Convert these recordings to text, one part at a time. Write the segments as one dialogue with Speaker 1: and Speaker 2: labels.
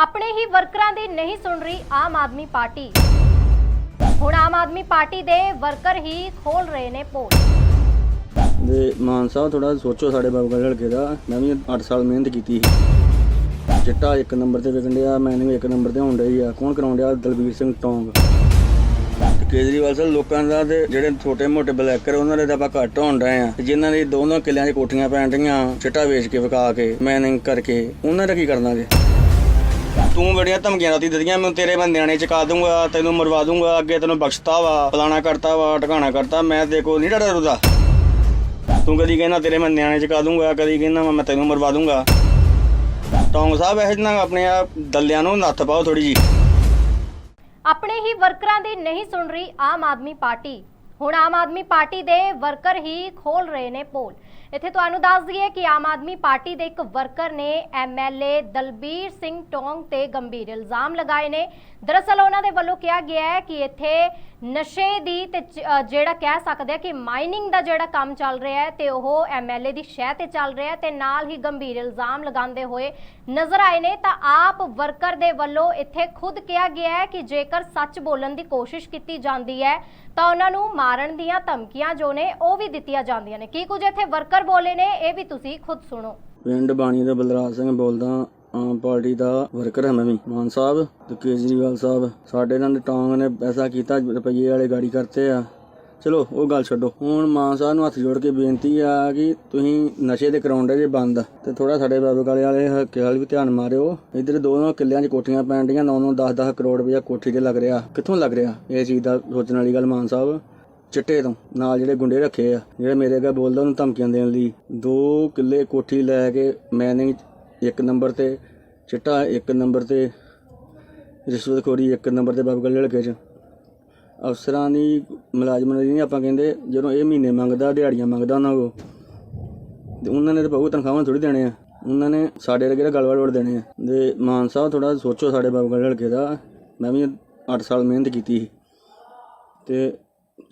Speaker 1: ਆਪਣੇ ਹੀ ਵਰਕਰਾਂ ਦੀ ਨਹੀਂ ਸੁਣ ਰਹੀ ਆਮ ਆਦਮੀ ਪਾਰਟੀ। ਹੁਣ ਆਮ ਆਦਮੀ ਪਾਰਟੀ ਦੇ ਵਰਕਰ ਹੀ ਖੋਲ ਰਹੇ ਨੇ ਪੋਲ।
Speaker 2: ਦੇ ਮਾਨ ਸਾਹਿਬ ਥੋੜਾ ਸੋਚੋ ਸਾਡੇ ਬਾਬੂ ਲੜਕੇ ਦਾ। ਮੈਂ ਵੀ 8 ਸਾਲ ਮਿਹਨਤ ਕੀਤੀ ਸੀ। ਚਿੱਟਾ ਇੱਕ ਨੰਬਰ ਤੇ ਵਿਕਣ ਡਿਆ ਮੈਨਿੰਗ ਇੱਕ ਨੰਬਰ ਤੇ ਹੋਣ ਡਈ ਆ। ਕੌਣ ਕਰਾਉਣ ਡਿਆ? ਦਲਬੀਰ ਸਿੰਘ ਟੌਂਗ। ਕੇਜਰੀਵਾਲ ਸਾਹਿਬ, ਲੋਕਾਂ ਦਾ ਤੇ ਜਿਹੜੇ ਛੋਟੇ ਮੋਟੇ ਬਲੈਕਰ, ਉਹਨਾਂ ਦੇ ਤਾਂ ਆਪਾਂ ਘੱਟ ਹੋਣ ਡਏ ਆ। ਜਿਨ੍ਹਾਂ ਦੀ ਦੋਨੋਂ ਕਿਲਿਆਂ 'ਚ ਕੋਠੀਆਂ ਪੈਣ ਰਹੀਆਂ ਚਿੱਟਾ ਵੇਚ ਕੇ ਵਿਕਾ ਕੇ ਮੈਨਿੰਗ ਕਰਕੇ, ਉਹਨਾਂ ਦਾ ਕੀ ਕਰਨਾ ਜੇ? ਤੂੰ ਬੜੀਆਂ ਧਮਕੀਆਂ ਰਾਤੀ ਦਿੱਤੀਆਂ, ਮੈਂ ਤੇਰੇ ਮੈਂ ਨਿਆਣੇ ਚਕਾ ਦੂੰਗਾ, ਤੈਨੂੰ ਮਰਵਾ ਦੂੰਗਾ, ਅੱਗੇ ਤੈਨੂੰ ਬਖਸ਼ਤਾ ਵਾ, ਫਲਾਣਾ ਕਰਤਾ ਵਾ, ਟਿਕਾਣਾ ਕਰਤਾ, ਮੈਂ ਦੇਖੋ ਨਹੀਂ ਡਰਦਾ ਰੁਦਾ। ਤੂੰ ਕਦੀ ਕਹਿੰਦਾ ਤੇਰੇ ਮੈਂ ਨਿਆਣੇ ਚਕਾ ਦੂੰਗਾ, ਕਦੀ ਕਹਿੰਦਾ ਮੈਂ ਤੈਨੂੰ ਮਰਵਾ ਦੂੰਗਾ। ਟੌਂਗ ਸਾਹਿਬ ਇਹ ਜਿਹਨਾਂ ਆਪਣੇ ਆ ਦੱਲਿਆਂ ਨੂੰ ਨੱਥ ਪਾਓ ਥੋੜੀ ਜੀ
Speaker 1: ਆਪਣੇ ਹੀ ਵਰਕਰਾਂ ਦੀ ਨਹੀਂ ਸੁਣ ਰਹੀ ਆਮ ਆਦਮੀ ਪਾਰਟੀ। ਹੁਣ ਆਮ ਆਦਮੀ ਪਾਰਟੀ ਦੇ ਵਰਕਰ ਹੀ ਖੋਲ ਰਹੇ ਨੇ ਪੋਲ। ਇੱਥੇ ਤੁਹਾਨੂੰ ਦੱਸ ਦਈਏ ਕਿ ਆਮ ਆਦਮੀ ਪਾਰਟੀ ਦੇ ਇੱਕ ਵਰਕਰ ਨੇ ਐਮਐਲਏ ਦਲਬੀਰ ਸਿੰਘ ਟੋਂਗ ਤੇ ਗੰਭੀਰ ਇਲਜ਼ਾਮ ਲਗਾਏ ਨੇ। ਦਰਅਸਲ ਉਹਨਾਂ ਦੇ ਵੱਲੋਂ ਕਿਹਾ ਗਿਆ ਹੈ ਕਿ ਇੱਥੇ ਨਸ਼ੇ ਦੀ ਤੇ ਜਿਹੜਾ ਕਹਿ ਸਕਦੇ ਆ ਕਿ ਮਾਈਨਿੰਗ ਦਾ ਜਿਹੜਾ ਕੰਮ ਚੱਲ ਰਿਹਾ ਹੈ ਤੇ ਉਹ ਐਮਐਲਏ ਦੀ ਸ਼ਹਿ ਤੇ ਚੱਲ ਰਿਹਾ ਹੈ ਤੇ ਨਾਲ ਹੀ ਗੰਭੀਰ ਇਲਜ਼ਾਮ ਲਗਾਉਂਦੇ ਹੋਏ ਨਜ਼ਰ ਆਏ ਨੇ। ਤਾਂ ਆਪ ਵਰਕਰ ਦੇ ਵੱਲੋਂ ਇੱਥੇ ਖੁਦ ਕਿਹਾ ਗਿਆ ਹੈ ਕਿ ਜੇਕਰ ਸੱਚ ਬੋਲਣ ਦੀ ਕੋਸ਼ਿਸ਼ ਕੀਤੀ ਜਾਂਦੀ ਹੈ ਤਾਂ ਉਹਨਾਂ ਨੂੰ ਮਾਰਨ ਦੀਆਂ ਧਮਕੀਆਂ ਜੋ ਨੇ, ਉਹ ਵੀ ਦਿੱਤੀਆਂ ਜਾਂਦੀਆਂ ਨੇ। ਕੀ ਕੁਝ ਇੱਥੇ ਵਰਕਰ ਬੋਲੇ ਨੇ, ਇਹ ਵੀ ਤੁਸੀਂ ਖੁਦ ਸੁਣੋ।
Speaker 2: ਪਿੰਡ ਬਾਣੀ ਦਾ ਬਲਰਾਜ ਸਿੰਘ ਬੋਲਦਾ, ਆਮ ਪਾਰਟੀ ਦਾ ਵਰਕਰ ਹਾਂ ਮੈਂ ਵੀ। ਮਾਨ ਸਾਹਿਬ ਤੇ ਕੇਜਰੀਵਾਲ ਸਾਹਿਬ, ਸਾਡੇ ਨਾਲ ਟਾਂਗ ਨੇ ਪੈਸਾ ਕੀਤਾ, ਰੁਪਈਏ ਵਾਲੇ ਗਾੜੀ ਕਰਤੇ ਆ। ਚਲੋ, ਉਹ ਗੱਲ ਛੱਡੋ। ਹੁਣ ਮਾਨ ਸਾਹਿਬ ਨੂੰ ਹੱਥ ਜੋੜ ਕੇ ਬੇਨਤੀ ਆ ਕਿ ਤੁਸੀਂ ਨਸ਼ੇ ਦੇ ਕਰਾਉਂਦੇ ਜੇ ਬੰਦ। ਤੇ ਥੋੜਾ ਸਾਡੇ ਬਾਬੇ ਕਾਲੇ ਵਾਲੇ ਹੱਕੇ ਵਾਲ ਵੀ ਧਿਆਨ ਮਾਰਿਓ। ਇਧਰ ਦੋਨੋਂ ਕਿੱਲਿਆਂ 'ਚ ਕੋਠੀਆਂ ਪੈਣ ਡੀਆਂ 9-9 10-10 ਕਰੋੜ ਰੁਪਇਆ ਕੋਠੀ ਤੇ ਲੱਗ ਰਿਹਾ। ਕਿੱਥੋਂ ਲੱਗ ਰਿਹਾ? ਇਹ ਚੀਜ਼ ਦਾ ਸੋਚਣ ਵਾਲੀ ਗੱਲ ਮਾਨ ਸਾਹਿਬ। ਚਿੱਟੇ ਤੋਂ ਨਾਲ ਜਿਹੜੇ ਗੁੰਡੇ ਰੱਖੇ ਆ, ਜਿਹੜੇ ਮੇਰੇ ਅੱਗੇ ਬੋਲਦਾ, ਉਹਨੂੰ ਧਮਕੀਆਂ ਦੇਣ ਲਈ। ਦੋ ਕਿੱਲੇ ਕੋਠੀ ਲੈ ਕੇ ਮੈਨਿੰਗ ਇੱਕ ਨੰਬਰ ਤੇ, ਚਿੱਟਾ ਇੱਕ ਨੰਬਰ ਤੇ, ਰਿਸ਼ਵਤਖੋਰੀ ਇੱਕ ਨੰਬਰ ਤੇ ਬਾਬੂ ਗੱਲੇ ਲੜਕੇ ਚ। ਅਫਸਰਾਂ ਦੀ ਮੁਲਾਜ਼ਮਾਂ ਦੀ ਨਹੀਂ ਆਪਾਂ ਕਹਿੰਦੇ, ਜਦੋਂ ਇਹ ਮਹੀਨੇ ਮੰਗਦਾ, ਦਿਹਾੜੀਆਂ ਮੰਗਦਾ ਉਹਨਾਂ ਕੋ ਤੇ ਉਹਨਾਂ ਨੇ ਤਾਂ ਬਹੁਤ ਤਨਖਾਹਾਂ ਥੋੜੀ ਦੇਣੇ ਆ ਉਹਨਾਂ ਨੇ ਸਾਡੇ ਵਰਗੇ ਦਾ ਗਲਵਾ ਲੋੜ ਦੇਣੇ ਆ। ਦੇ ਮਾਨ ਸਾਹਿਬ ਥੋੜਾ ਸੋਚੋ ਸਾਡੇ ਬਾਬੂ ਗੱਲੇ ਲੜਕੇ ਦਾ ਮੈਂ ਵੀ 8 ਸਾਲ ਮਿਹਨਤ ਕੀਤੀ ਸੀ। ਤੇ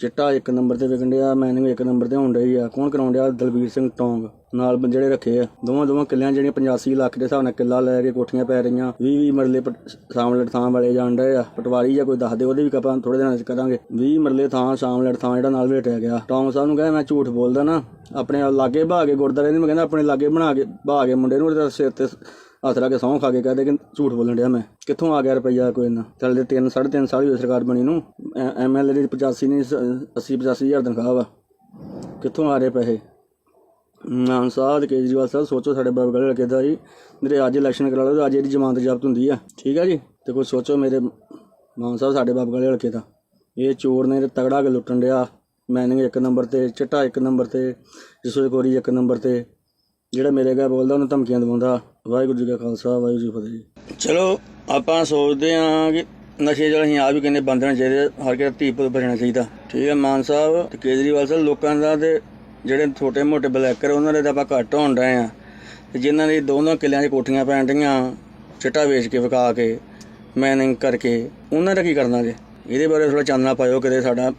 Speaker 2: ਚਿੱਟਾ ਇੱਕ ਨੰਬਰ ਤੇ ਵਿਕਣ ਡਿਆ ਮੈਨਿੰਗ ਇੱਕ ਨੰਬਰ ਤੇ ਹੋਣ ਰਹੀ ਆ। ਕੌਣ ਕਰਾਉਣ ਡਿਆ? ਦਲਬੀਰ ਸਿੰਘ ਟੋਂਗ। ਨਾਲ ਜਿਹੜੇ ਰੱਖੇ ਆ। ਦੋਵਾਂ ਦੋਵਾਂ ਕਿੱਲਿਆਂ ਜਿਹੜੀਆਂ 85 ਲੱਖ ਦੇ ਹਿਸਾਬ ਨਾਲ ਕਿੱਲਾ ਲੈ ਕੇ ਕੋਠੀਆਂ ਪੈ ਰਹੀਆਂ। 20 20 ਮਰਲੇ ਪਟ- ਸਾਮਲੜ ਥਾਂ ਵਾਲੇ ਜਾਣ ਡਏ ਆ। ਪਟਵਾਰੀ ਜਾਂ ਕੋਈ ਦੱਸ ਦੇ, ਉਹਦੇ ਵੀ ਆਪਾਂ ਥੋੜੇ ਦਿਨਾਂ ਚ ਕਰਾਂਗੇ। 20 ਮਰਲੇ ਥਾਂ, ਸਾਮਲੜ ਥਾਂ ਜਿਹੜਾ ਨਾਲ ਵੇਟਿਆ ਗਿਆ। ਟੋਂਗ ਸਾਹਿਬ ਨੂੰ ਕਹਿੰਦਾ ਮੈਂ ਝੂਠ ਬੋਲਦਾ ਨਾ। ਆਪਣੇ ਲਾਗੇ ਭਾ ਕੇ ਗੁਰਦਾਰੇ ਨੂੰ ਮੈਂ ਕਹਿੰਦਾ, ਆਪਣੇ ਲਾਗੇ ਬਣਾ ਕੇ ਭਾ ਕੇ ਮੁੰਡੇ ਨੂੰ, ਉਹਦੇ ਸਿਰ ਤੇ ਹੱਥ ਲਾ ਕੇ ਸਹੁੰ ਖਾ ਕੇ ਕਹਦੇ ਕਿ ਝੂਠ ਬੋਲਣ ਡਿਆ ਮੈਂ। ਕਿੱਥੋਂ ਆ ਗਿਆ ਰੁਪਈਆ ਕੋਈ ਨਾ? ਚੱਲਦੇ 3 3.5 ਸਾਲ ਹੋਏ ਸਰਕਾਰ ਬਣੀ ਨੂੰ। ਐਮਐਲਏ ਦੀ 85 ਨਹੀਂ 80 85 ਹਜ਼ਾਰ ਤਨਖਾਹ ਵਾ। ਕਿੱਥੋਂ ਆ ਰਹੇ ਪੈਸੇ? ਮਾਨ ਸਾਹਿਬ, ਕੇਜਰੀਵਾਲ ਸਾਹਿਬ, ਸੋਚੋ ਸਾਡੇ ਬਾਬਾ ਗਲੇ ਲੱਗੇ ਦਾ ਜੀ ਮੇਰੇ ਅੱਜ ਇਲੈਕਸ਼ਨ ਕਰਾ ਲਓ ਅੱਜ ਇਹਦੀ ਜ਼ਮਾਨਤ ਜ਼ਬਤ ਹੁੰਦੀ ਆ। ਠੀਕ ਆ ਜੀ? ਤੇ ਕੋਈ ਸੋਚੋ ਮੇਰੇ ਮਾਨ ਸਾਹਿਬ ਸਾਡੇ ਬਾਬਾ ਗਲੇ ਹਲਕੇ ਦਾ। ਇਹ ਚੋਰ ਨੇ ਤਗੜਾ ਕੇ ਲੁੱਟਣ ਡਿਆ। ਮੈਨਿੰਗ ਇੱਕ ਨੰਬਰ ਤੇ, ਚਿੱਟਾ ਇੱਕ ਨੰਬਰ ਤੇ ਰਿਸ਼ਵਤਖੋਰੀ ਇੱਕ ਨੰਬਰ ਤੇ। ਜਿਹੜਾ ਮੇਰੇ ਅੱਗੇ ਬੋਲਦਾ, ਉਹਨੂੰ ਧਮਕੀਆਂ ਦਵਾਉਂਦਾ, ਵਾਹਿਗੁਰੂ ਜੀ ਕਾ ਖਾਲਸਾ, ਵਾਹਿਗੁਰੂ ਜੀ ਫਤਿਹ ਜੀ। ਚਲੋ, ਆਪਾਂ ਸੋਚਦੇ ਹਾਂ ਕਿ ਨਸ਼ੇ ਜਿਹੜਾ ਅਸੀਂ ਆਪ ਵੀ ਕਹਿੰਦੇ ਬੰਦ ਹੋਣੇ ਚਾਹੀਦੇ ਹਰ ਕਿਸੇ ਧੀ ਪੁੱਤ ਬਚਣਾ ਚਾਹੀਦਾ। ਠੀਕ ਹੈ, ਮਾਨ ਸਾਹਿਬ, ਤੇ ਕੇਜਰੀਵਾਲ ਸਾਹਿਬ, ਲੋਕਾਂ ਦਾ ਤੇ ਜਿਹੜੇ ਛੋਟੇ ਮੋਟੇ ਬਲੈਕਰ, ਉਹਨਾਂ ਦੇ ਤਾਂ ਆਪਾਂ ਘੱਟ ਹੋਣ ਡਏ ਆ ਤੇ ਜਿਨ੍ਹਾਂ ਦੇ ਦੋਨੋਂ ਕਿੱਲਿਆਂ 'ਚ ਕੋਠੀਆਂ ਪੈਣ ਰਹੀਆਂ ਚਿੱਟਾ ਵੇਚ ਕੇ, ਵਿਕਾ ਕੇ ਮੈਨਿੰਗ ਕਰਕੇ, ਉਹਨਾਂ ਦਾ ਕੀ ਕਰਨਾ ਜੇ? ਇਹਦੇ ਬਾਰੇ ਥੋੜਾ ਚਾਨਣਾ ਪਾਇਓ, ਕਿਤੇ ਸਾਡਾ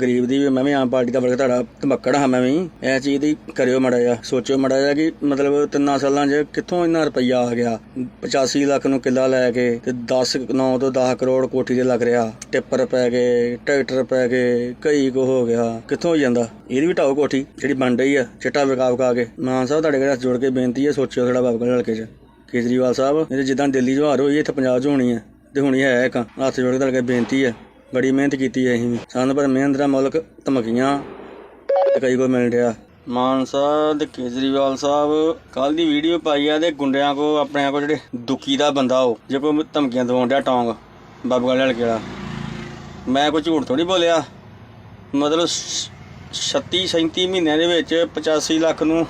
Speaker 2: ਗਰੀਬ ਦੀ ਵੀ, ਮੈਂ ਵੀ ਆਮ ਪਾਰਟੀ ਦਾ ਵਰਗ ਤੁਹਾਡਾ ਧਮੱਕੜ ਹਾਂ, ਮੈਂ ਵੀ। ਇਹ ਚੀਜ਼ ਦੀ ਕਰਿਓ ਮੜਾ ਜਾ ਸੋਚਿਓ ਮੜਾ ਜਾ ਕਿ ਮਤਲਬ ਤਿੰਨਾਂ ਸਾਲਾਂ 'ਚ ਕਿੱਥੋਂ ਇੰਨਾ ਰੁਪਈਆ ਆ ਗਿਆ? 85 ਲੱਖ ਨੂੰ ਕਿੱਲਾ ਲੈ ਕੇ ਤੇ 10 9 ਤੋਂ 10 ਕਰੋੜ ਕੋਠੀ 'ਤੇ ਲੱਗ ਰਿਹਾ। ਟਿੱਪਰ ਪੈ ਗਏ, ਟਰੈਕਟਰ ਪੈ ਗਏ, ਕਈ ਕੋ ਹੋ ਗਿਆ। ਕਿੱਥੋਂ ਹੋ ਜਾਂਦਾ? ਇਹਦੀ ਵੀ ਢਾਓ ਕੋਠੀ, ਜਿਹੜੀ ਬਣ ਰਹੀ ਆ, ਚਿੱਟਾ ਵਿਕਾ ਵਿਕਾ ਕੇ। ਮਾਨ ਸਾਹਿਬ ਤੁਹਾਡੇ ਘਰ ਹੱਥ ਜੋੜ ਕੇ ਬੇਨਤੀ ਹੈ ਸੋਚਿਓ ਥੋੜਾ ਬਾਬਾ ਹਲਕੇ 'ਚ। ਕੇਜਰੀਵਾਲ ਸਾਹਿਬ, ਇਹ ਜਿੱਦਾਂ ਦਿੱਲੀ 'ਚ ਹਾਰ ਹੋਈ ਇੱਥੇ ਪੰਜਾਬ 'ਚ ਹੋਣੀ ਹੈ ਤੇ ਹੁਣੀ ਹੈ ਇੱਕ, ਹੱਥ ਜੋੜ ਕੇ ਤੁਹਾਡੇ ਬੇਨਤੀ ਹੈ ਬੜੀ ਮਿਹਨਤ ਕੀਤੀ ਹੈ ਅਸੀਂ ਵੀ। ਸਾਨੂੰ ਪਰ ਮਿਹਨਤ ਦਾ ਮੁਲਕ ਧਮਕੀਆਂ ਤੇ ਕਈ ਕੋ ਮਿਲ ਰਿਹਾ। ਮਾਨ ਸਾਹਿਬ ਤੇ ਕੇਜਰੀਵਾਲ ਸਾਹਿਬ ਕੱਲ ਦੀ ਵੀਡੀਓ ਪਾਈ ਆ ਤੇ ਗੁੰਡਿਆਂ ਕੋ ਆਪਣੇ ਕੋ ਜਿਹੜੇ ਦੁਖੀ ਦਾ ਬੰਦਾ ਉਹ, ਜੇ ਕੋਈ ਧਮਕੀਆਂ ਦਵਾਉਣ ਡਿਆ ਟੌਂਗ, ਬਾਬੂ ਵਾਲੇ ਵਾਲਾ। ਕਿਹੜਾ ਮੈਂ ਕੋਈ ਝੂਠ ਥੋੜੀ ਬੋਲਿਆ। ਮਤਲਬ 36 37 ਮਹੀਨਿਆਂ ਦੇ ਵਿੱਚ 85 ਲੱਖ ਨੂੰ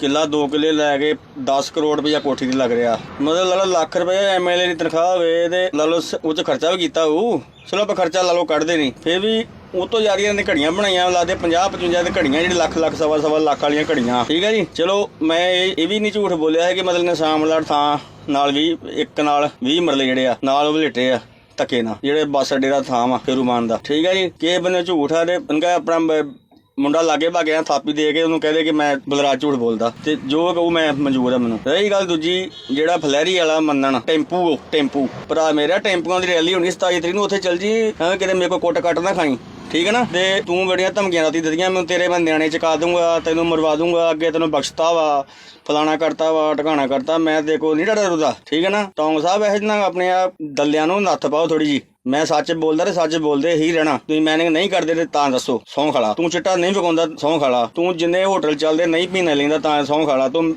Speaker 2: ਕਿੱਲਾ 2 ਕਿੱਲੇ ਲੈ ਕੇ 10 ਕਰੋੜ ਰੁਪਇਆ ਕੋਠੀ ਤੇ ਲੱਗ ਰਿਹਾ। ਮਤਲਬ ਲਾ ਲਓ ਲੱਖ ਰੁਪਏ ਐਮਐਲਏ ਦੀ ਤਨਖਾਹ ਹੋਵੇ ਤੇ ਲਾ ਲਓ, ਸ- ਉਹ ਚ ਖਰਚਾ ਵੀ ਕੀਤਾ ਉਹ ਚਲੋ ਆਪਾਂ ਖਰਚਾ ਲਾ ਲਓ, ਕੱਢਦੇ ਨਹੀਂ। ਫੇਰ ਵੀ ਉਹ ਤੋਂ ਯਾਰੀਆਂ ਨੇ ਘੜੀਆਂ ਬਣਾਈਆਂ, ਲਾਦੇ 50 55 ਦੇ ਘੜੀਆਂ, ਜਿਹੜੀ ਲੱਖ ਲੱਖ, ਸਵਾ ਸਵਾ ਲੱਖ ਵਾਲੀਆਂ ਘੜੀਆਂ। ਠੀਕ ਹੈ ਜੀ? ਚਲੋ, ਮੈਂ ਇਹ ਇਹ ਵੀ ਨਹੀਂ ਝੂਠ ਬੋਲਿਆ ਹੈ ਕਿ ਮਤਲਬ ਨੇ ਥਾਂ ਨਾਲ ਵੀ ਇੱਕ ਨਾਲ 20 ਮਰਲੇ ਜਿਹੜੇ ਆ, ਨਾਲ ਉਹ ਆ, ਧੱਕੇ ਨਾਲ। ਜਿਹੜੇ ਬੱਸ ਅੱਡੇ ਦਾ ਥਾਂ ਵਾ ਫੇਰੂਮਾਨ ਦਾ। ਠੀਕ ਹੈ ਜੀ? ਕਿਸੇ ਬੰਦੇ ਝੂਠ ਆ ਤੇ ਬੰਗਾ ਆਪਣਾ ਬ- ਮੁੰਡਾ ਲਾਗੇ ਭਾਗਿਆ ਥਾਪੀ ਦੇ ਕੇ ਉਹਨੂੰ ਕਹਦੇ ਕਿ ਮੈਂ ਬਲਰਾਜ ਝੂਠ ਬੋਲਦਾ। ਤੇ ਜੋ ਕਹੂ ਮੈਂ ਮਨਜ਼ੂਰ ਆ ਮੈਨੂੰ। ਰਹੀ ਗੱਲ ਦੂਜੀ, ਜਿਹੜਾ ਫਲੈਰੀ ਵਾਲਾ ਮੰਨਣ, ਟੈਂਪੂ ਟੈਂਪੂ। ਭਰਾ ਮੇਰਾ ਟੈਂਪੂਆਂ ਦੀ ਰੈਲੀ ਹੋਣੀ 27 ਤਰੀਕ ਨੂੰ ਉੱਥੇ ਚੱਲ ਜੀ ਕਿਤੇ ਮੇਰੇ ਕੋਲ ਕੁੱਟ ਕੱਟ ਨਾ ਖਾਈ। ਠੀਕ ਹੈ ਨਾ? ਤੇ ਤੂੰ ਬੜੀਆਂ ਧਮਕੀਆਂ ਰਾਤੀ ਦਿੱਤੀਆਂ, ਮੈਂ ਤੇਰੇ ਮੈਂ ਨਿਆਣੇ ਚਕਾ ਦੂੰਗਾ ਤੈਨੂੰ ਮਰਵਾ ਦੂੰਗਾ ਅੱਗੇ ਤੈਨੂੰ ਬਖਸ਼ਤਾ ਵਾ, ਫਲਾਣਾ ਕਰਤਾ ਵਾ, ਟਿਕਾਣਾ ਕਰਤਾ, ਮੈਂ ਤੇ ਕੋ ਨਹੀਂ ਡਰਦਾ ਰੁਦਾ, ਠੀਕ ਹੈ ਨਾ? ਟੌਂਗ ਸਾਹਿਬ ਇਹ ਨਾ ਆਪਣੇ ਆ ਦੱਲਿਆਂ ਨੂੰ ਨੱਥ ਪਾਓ ਥੋੜੀ ਜੀ ਮੈਂ ਸੱਚ ਬੋਲਦਾ ਤੇ ਸੱਚ ਬੋਲਦੇ ਹੀ ਰਹਿਣਾ। ਤੁਸੀਂ ਮੈਨਿੰਗ ਨਹੀਂ ਕਰਦੇ ਤੇ ਤਾਂ ਦੱਸੋ, ਸੌਂ ਖਾਲਾ ਤੂੰ ਚਿੱਟਾ ਨਹੀਂ ਵਿਕਾਉਂਦਾ ਸੌਂ ਖਾਲਾ ਤੂੰ ਜਿੰਨੇ ਹੋਟਲ ਚੱਲਦੇ, ਨਹੀਂ ਪੀਣਾ ਲੈਂਦਾ ਤਾਂ ਸੌਂ ਖਾਲਾ ਤੂੰ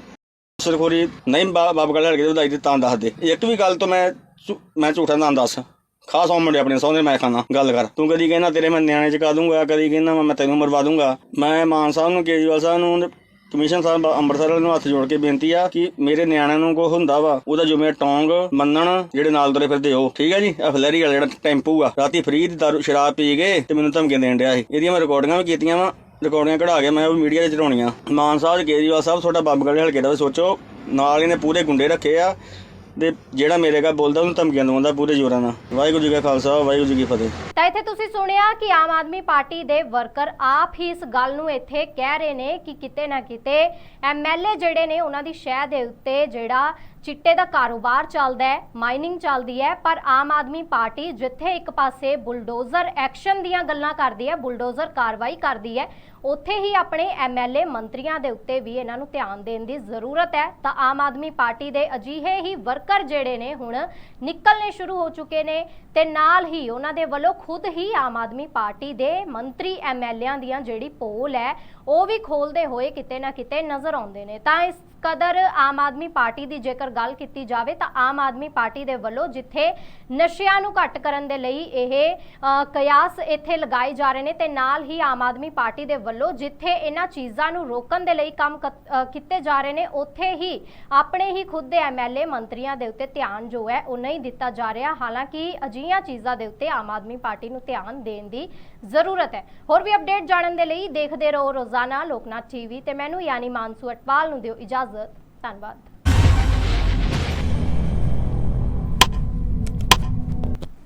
Speaker 2: ਸਰਖੋਰੀ ਨਹੀਂ ਬਾ- ਬਾਬ ਗੱਲ ਹੜ ਵਧਾਈ ਤੇ ਤਾਂ ਦੱਸ ਦੇ। ਇੱਕ ਵੀ ਗੱਲ ਤੋਂ ਮੈਂ ਮੈਂ ਝੂਠਾ ਨਾ ਦੱਸ। ਖਾਸ ਆਉਂ ਮੁੰਡੇ ਆਪਣੇ ਸੌਂਦੇ ਮੈਂ ਖਾਣਾ ਗੱਲ ਕਰ। ਤੂੰ ਕਦੀ ਕਹਿੰਦਾ ਤੇਰੇ ਮੈਂ ਨਿਆਣੇ ਚ ਕਾ ਦੂੰਗਾ, ਕਦੀ ਕਹਿੰਦਾ ਮੈਂ ਤੈਨੂੰ ਮਰਵਾ ਦੂੰਗਾ। ਮੈਂ ਮਾਨ ਸਾਹਿਬ ਨੂੰ, ਕੇਜਰੀਵਾਲ ਸਾਹਿਬ ਨੂੰ ਕਮਿਸ਼ਨ ਸਾਹਿਬ ਅੰਮ੍ਰਿਤਸਰ ਵਾਲਿਆਂ ਨੂੰ ਹੱਥ ਜੋੜ ਕੇ ਬੇਨਤੀ ਆ ਕਿ ਮੇਰੇ ਨਿਆਣਿਆਂ ਨੂੰ ਕੋ ਹੁੰਦਾ ਵਾ, ਉਹਦਾ ਜਿਵੇਂ ਟੌਂਗ ਮੰਨਣ, ਜਿਹੜੇ ਨਾਲ ਤੁਰੇ ਫਿਰਦੇ ਹੋ ਠੀਕ ਹੈ ਜੀ? ਆ ਫਲੈਰੀ ਵਾਲਾ ਜਿਹੜਾ ਟੈਂਪੂ ਆ। ਰਾਤੀ ਫਰੀ ਦੀ ਦਾਰੂ, ਸ਼ਰਾਬ ਪੀ ਗਏ ਤੇ ਮੈਨੂੰ ਧਮਕੀਆਂ ਦੇਣ ਡਿਆ ਸੀ। ਇਹਦੀਆਂ ਮੈਂ ਰਿਕਾਰਡਿੰਗਾਂ ਵੀ ਕੀਤੀਆਂ ਵਾ ਰਿਕਾਰਡਿੰਗਾਂ ਕਢਾ ਕੇ ਮੈਂ ਉਹ ਮੀਡੀਆ 'ਚ ਚੜਾਉਣੀਆਂ ਮਾਨ ਸਾਹਿਬ ਕੇਜਰੀਵਾਲ ਸਾਹਿਬ, ਤੁਹਾਡਾ ਬਾਬਗੜ੍ਹ ਹਲਕੇ ਦਾ ਵੀ ਸੋਚੋ। ਨਾਲ ਇਹਨੇ ਪੂਰੇ ਗੁੰਡੇ ਰੱਖੇ ਆ। ਤੇ ਜਿਹੜਾ ਮੇਰੇ ਕਾ ਬੋਲਦਾ, ਉਹਨੂੰ ਧਮਕੀਆਂ ਦਵਾਉਂਦਾ, ਪੂਰੇ ਜ਼ੋਰਾਂ ਨਾਲ। ਵਾਹਿਗੁਰੂ ਜੀ ਕਾ ਖਾਲਸਾ, ਵਾਹਿਗੁਰੂ ਜੀ ਕੀ ਫਤਿਹ।
Speaker 1: ਤਾਂ ਇੱਥੇ ਤੁਸੀਂ ਸੁਣਿਆ ਕਿ ਆਮ ਆਦਮੀ ਪਾਰਟੀ ਦੇ ਵਰਕਰ ਆਪ ਹੀ ਇਸ ਗੱਲ ਨੂੰ ਇੱਥੇ ਕਹਿ ਰਹੇ ਨੇ ਕਿ ਕਿਤੇ ਨਾ ਕਿਤੇ ਐਮਐਲਏ ਜਿਹੜੇ ਨੇ, ਉਹਨਾਂ ਦੀ ਸ਼ਹਿ ਦੇ ਉੱਤੇ ਜਿਹੜਾ ਚਿੱਟੇ ਦਾ ਕਾਰੋਬਾਰ ਚੱਲਦਾ ਹੈ ਮਾਈਨਿੰਗ ਚੱਲਦੀ ਹੈ, ਪਰ ਆਮ ਆਦਮੀ ਪਾਰਟੀ ਜਿੱਥੇ ਇੱਕ ਪਾਸੇ ਬੁਲਡੋਜ਼ਰ ਐਕਸ਼ਨ ਦੀਆਂ ਗੱਲਾਂ ਕਰਦੀ ਹੈ, ਬੁਲਡੋਜ਼ਰ ਕਾਰਵਾਈ ਕਰਦੀ ਹੈ, ਉੱਥੇ ਹੀ ਆਪਣੇ ਐਮਐਲਏ ਮੰਤਰੀਆਂ ਦੇ ਉੱਤੇ ਵੀ ਇਹਨਾਂ ਨੂੰ ਧਿਆਨ ਦੇਣ ਦੀ ਜ਼ਰੂਰਤ ਹੈ। ਤਾਂ ਆਮ ਆਦਮੀ ਪਾਰਟੀ ਦੇ ਅਜਿਹੇ ਹੀ ਵਰਕਰ ਜਿਹੜੇ ਨੇ ਹੁਣ ਨਿਕਲਣੇ ਸ਼ੁਰੂ ਹੋ ਚੁੱਕੇ ਨੇ ਤੇ ਨਾਲ ਹੀ ਉਹਨਾਂ ਦੇ ਵੱਲੋਂ ਖੁਦ ਹੀ ਆਮ ਆਦਮੀ ਪਾਰਟੀ ਦੇ ਮੰਤਰੀ ਐਮਐਲਏਆਂ ਦੀਆਂ ਜਿਹੜੀ ਪੋਲ ਹੈ, ਉਹ ਵੀ ਖੋਲਦੇ ਹੋਏ ਕਿਤੇ ਨਾ ਕਿਤੇ ਨਜ਼ਰ ਆਉਂਦੇ ਨੇ। ਤਾਂ ਇਸ ਕਦਰ ਆਮ ਆਦਮੀ ਪਾਰਟੀ ਦੀ ਜੇਕਰ ਗੱਲ ਕੀਤੀ ਜਾਵੇ ਤਾਂ ਆਮ ਆਦਮੀ ਪਾਰਟੀ ਦੇ ਵੱਲੋਂ ਜਿੱਥੇ ਨਸ਼ਿਆਂ ਨੂੰ ਘੱਟ ਕਰਨ ਦੇ ਲਈ ਇਹ ਕਿਆਸ ਇੱਥੇ ਲਗਾਏ ਜਾ ਰਹੇ ਨੇ ਤੇ ਨਾਲ ਹੀ ਆਮ ਆਦਮੀ ਪਾਰਟੀ ਦੇ ਵੱਲੋਂ ਜਿੱਥੇ ਇਹਨਾਂ ਚੀਜ਼ਾਂ ਨੂੰ ਰੋਕਣ ਦੇ ਲਈ ਕੰਮ ਕ- ਕੀਤੇ ਜਾ ਰਹੇ ਨੇ, ਉੱਥੇ ਹੀ ਆਪਣੇ ਹੀ ਖੁਦ ਦੇ ਐਮਐਲਏ ਮੰਤਰੀਆਂ ਦੇ ਉੱਤੇ ਧਿਆਨ ਜੋ ਹੈ ਉਹ ਨਹੀਂ ਦਿੱਤਾ ਜਾ ਰਿਹਾ। ਹਾਲਾਂਕਿ ਅਜਿਹੀਆਂ ਚੀਜ਼ਾਂ ਦੇ ਉੱਤੇ ਆਮ ਆਦਮੀ ਪਾਰਟੀ ਨੂੰ ਧਿਆਨ ਦੇਣ ਦੀ ਜ਼ਰੂਰਤ ਹੈ। ਹੋਰ ਵੀ ਅਪਡੇਟ ਜਾਣਨ ਦੇ ਲਈ ਦੇਖਦੇ ਰਹੋ ਰੋਜ਼ਾਨਾ ਲੋਕਨਾਥ ਟੀਵੀ ਤੇ ਮੈਨੂੰ ਯਾਨੀ ਮਾਨਸੂ ਅਟਵਾਲ ਨੂੰ ਦਿਓ ਇਜਾਜ਼ਤ। ਇਜਾਜ਼ਤ ਧੰਨਵਾਦ